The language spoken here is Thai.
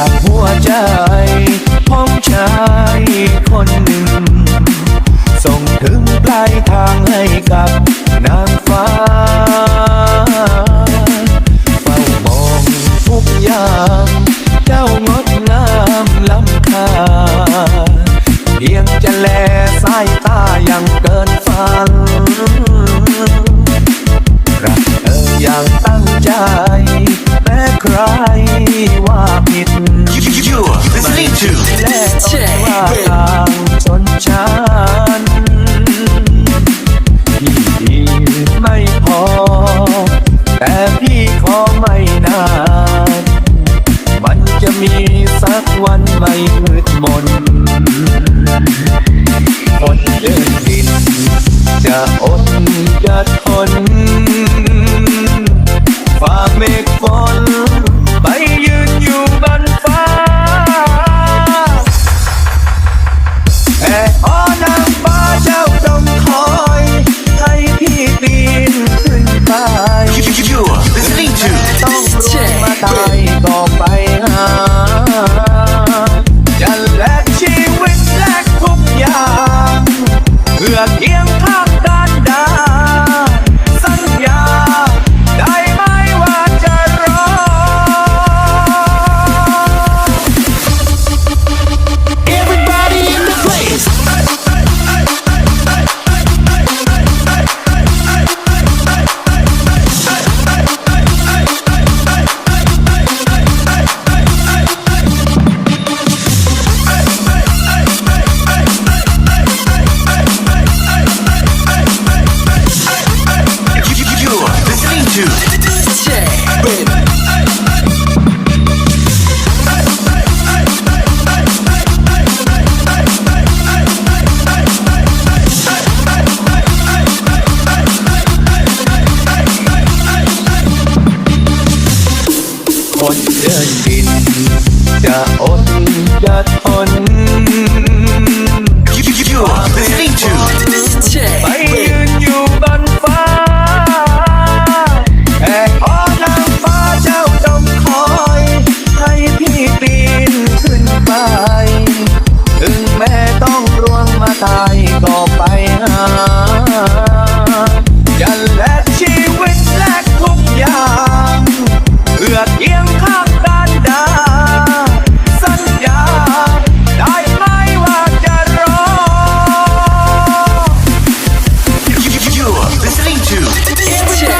ากหัวใจของชายคนหนึ่ง ส่งถึงปลายทางให้กับนางฟ้าเฝ้ามองทุกอย่างเจ้างดงามล้ำค่าเพียงจะแลสายตาอย่างเกินฝันรักเธออย่างตั้งใจแต่ใคร ว่าผิด You're listening to และต้องว่าทางชนชั้นพี่ดีไม่พอ แต่พี่ขอไม่นาน มันจะมีสักวันไม่มืดมนคน คนเดินดิน จะอดจะทน It's